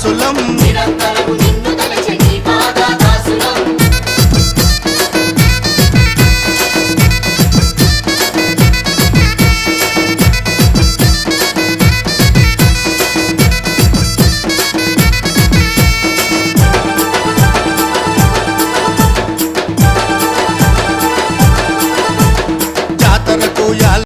సులం నిరంతరము